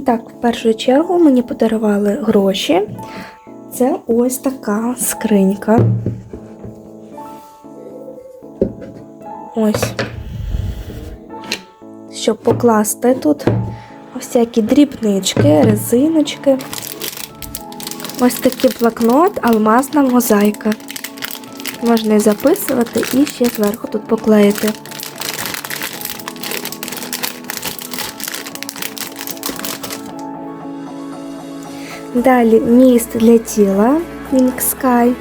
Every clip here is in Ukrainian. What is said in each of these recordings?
І так, в першу чергу мені подарували гроші. Це ось така скринька. Ось. Щоб покласти тут всякі дрібнички, резиночки. Ось такий блокнот, алмазна мозаїка. Можна і записувати і ще зверху тут поклеїти. Далі міст для тіла Pink Sky.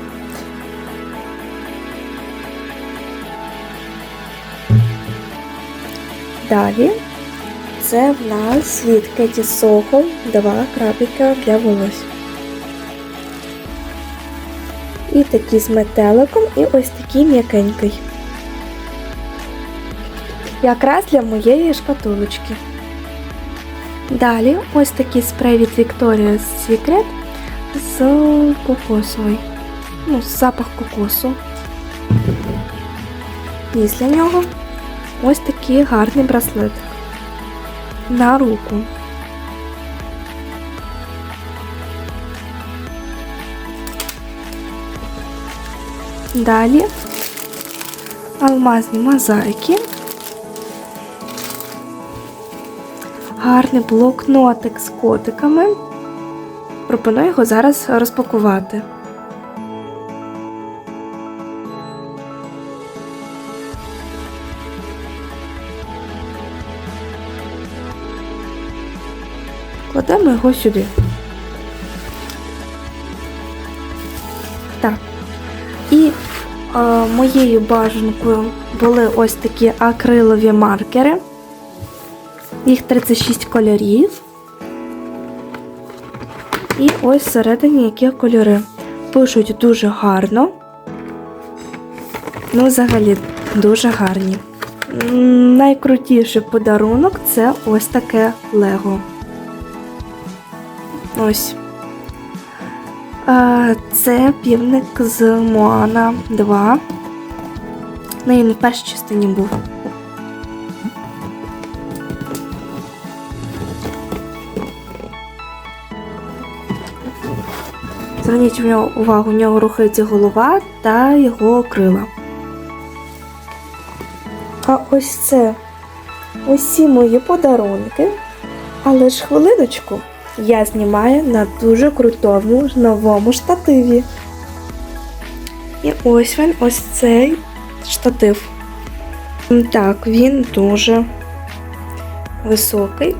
Далі це в нас від Кеті Сохо два крапіка для волосся. І такий з метеликом, і ось такий м'якенький. Якраз для моєї шкатулочки. Далі ось такий спрей від Victoria's Secret з кокосовий. Ну, запах кокосу. Після нього ось такий гарний браслет на руку. Далі алмазні мозаїки. Гарний блокнотик з котиками. Пропоную його зараз розпакувати. Кладемо його сюди. Так. І е, моєю бажанкою були ось такі акрилові маркери. Їх 36 кольорів. І ось всередині які кольори. Пишуть дуже гарно. Ну, взагалі, дуже гарні. Найкрутіший подарунок це ось таке Лего. Ось. Це півник з Моана 2. Ну, він в першій частині був. Зверніть увагу, в нього рухається голова та його крила. А ось це усі мої подарунки. Але ж хвилиночку я знімаю на дуже крутому новому штативі. І ось він, ось цей штатив. Так, він дуже високий.